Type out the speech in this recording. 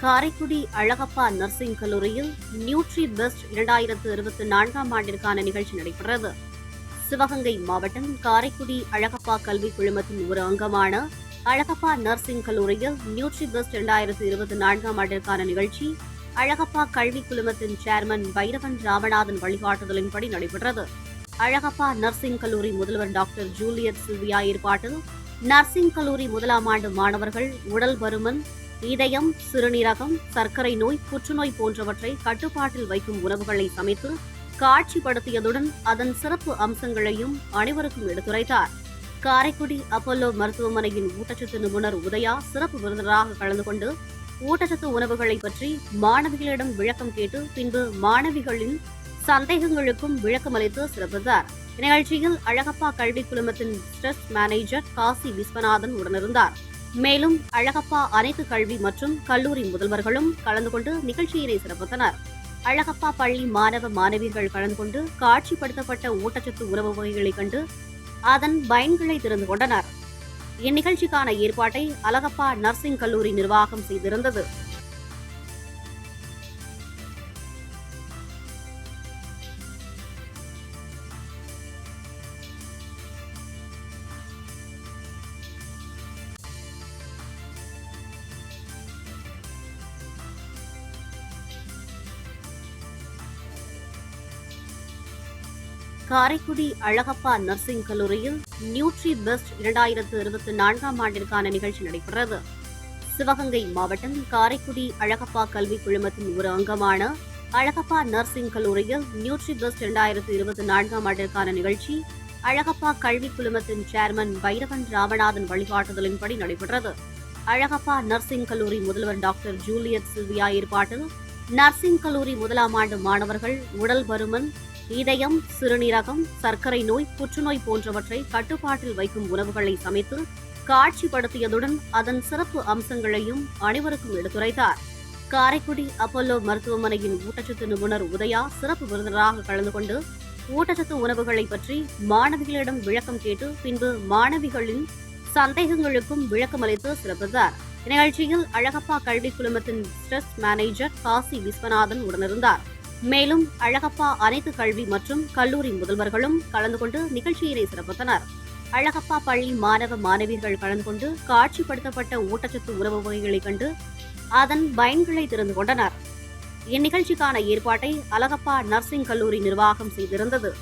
Karaikudi Alagappa nursing கல்லூரியில் nutri best இரண்டாயிரத்து இருபத்தி நான்காம் ஆண்டிற்கான நிகழ்ச்சி நடைபெற்றது. சிவகங்கை மாவட்டம் காரைக்குடி அழகப்பா கல்விக் குழுமத்தின் ஒரு அங்கமான அழகப்பா நர்சிங் கல்லூரியில் நியூட்ரி பெஸ்ட் இரண்டாயிரத்து இருபத்தி நான்காம் ஆண்டிற்கான நிகழ்ச்சி அழகப்பா கல்விக் குழுமத்தின் சேர்மன் பைரவன் ராமநாதன் வழிகாட்டுதலின்படி நடைபெற்றது. அழகப்பா நர்சிங் கல்லூரி முதல்வர் டாக்டர் ஜூலியட் சில்வியா ஏற்பாட்டில் நர்சிங் கல்லூரி முதலாம் ஆண்டு மாணவர்கள் உடல் பருமன் இதயம் சிறுநீரகம் சர்க்கரை நோய் புற்றுநோய் போன்றவற்றை கட்டுப்பாட்டில் வைக்கும் உணவுகளை சமைத்து காட்சிப்படுத்தியதுடன் அதன் சிறப்பு அம்சங்களையும் அனைவருக்கும் எடுத்துரைத்தார். காரைக்குடி அப்பல்லோ மருத்துவமனையின் ஊட்டச்சத்து நிபுணர் உதயா சிறப்பு விருந்தினராக கலந்து கொண்டு ஊட்டச்சத்து உணவுகளை பற்றி மாணவிகளிடம் விளக்கம் கேட்டு பின்பு மாணவிகளின் சந்தேகங்களுக்கும் விளக்கமளித்து சிறப்பித்தார். இந்நிகழ்ச்சியில் அழகப்பா கல்வி குழுமத்தின் ஸ்ட்ரெஸ் மேனேஜர் காசி விஸ்வநாதன் உடனிருந்தார். மேலும் அழகப்பா அனைத்து கல்வி மற்றும் கல்லூரி முதல்வர்களும் கலந்து கொண்டு நிகழ்ச்சியினை சிறப்பித்தனர். அழகப்பா பள்ளி மாணவ மாணவியர்கள் கலந்து கொண்டு காட்சிப்படுத்தப்பட்ட ஊட்டச்சத்து உணவு வகைகளை கண்டு அதன் பயன்களை தெரிந்து கொண்டனர். இந்நிகழ்ச்சிக்கான ஏற்பாட்டை அழகப்பா நர்சிங் கல்லூரி நிர்வாகம் செய்திருந்தது. காரைக்குடி அழகப்பா நர்சிங் கல்லூரியில் நியூட்ரி பெஸ்ட் இரண்டாயிரத்து இருபத்தி நான்காம் ஆண்டிற்கான நிகழ்ச்சி நடைபெற்றது. சிவகங்கை மாவட்டம் காரைக்குடி அழகப்பா கல்வி குழுமத்தின் ஒரு அங்கமான அழகப்பா நர்சிங் கல்லூரியில் நியூட்ரி பெஸ்ட் இரண்டாயிரத்து இருபத்தி நான்காம் ஆண்டிற்கான நிகழ்ச்சி அழகப்பா கல்வி குழுமத்தின் சேர்மன் பைரவன் ராமநாதன் வழிகாட்டுதலின்படி நடைபெற்றது. அழகப்பா நர்சிங் கல்லூரி முதல்வர் டாக்டர் ஜூலியட் சில்வியா ஏற்பாட்டில் நர்சிங் கல்லூரி முதலாம் ஆண்டு மாணவர்கள் உடல் பருமன் இதயம் சிறுநீரகம் சர்க்கரை நோய் புற்றுநோய் போன்றவற்றை கட்டுப்பாட்டில் வைக்கும் உணவுகளை சமைத்து காட்சிப்படுத்தியதுடன் அதன் சிறப்பு அம்சங்களையும் அனைவருக்கும் எடுத்துரைத்தார். காரைக்குடி அப்பல்லோ மருத்துவமனையின் ஊட்டச்சத்து நிபுணர் உதயா சிறப்பு விருந்தினராக கலந்து கொண்டு ஊட்டச்சத்து உணவுகளை பற்றி மாணவிகளிடம் விளக்கம் கேட்டு பின்பு மாணவிகளின் சந்தேகங்களுக்கும் விளக்கமளித்து சிறப்பித்தார். இந்நிகழ்ச்சியில் அழகப்பா கல்வி குழுமத்தின் ஸ்ட்ரெஸ் மேனேஜர் காசி விஸ்வநாதன் உடனிருந்தார். மேலும் அழகப்பா அனைத்து கல்வி மற்றும் கல்லூரி முதல்வர்களும் கலந்து கொண்டு நிகழ்ச்சியினை சிறப்பித்தனர். அழகப்பா பள்ளி மாணவ மாணவியர்கள் கலந்து கொண்டு காட்சிப்படுத்தப்பட்ட ஊட்டச்சத்து உணவு வகைகளை கண்டு அதன் பயன்களை தெரிந்து கொண்டனர். இந்நிகழ்ச்சிக்கான ஏற்பாட்டை அழகப்பா நர்சிங் கல்லூரி நிர்வாகம் செய்திருந்தது.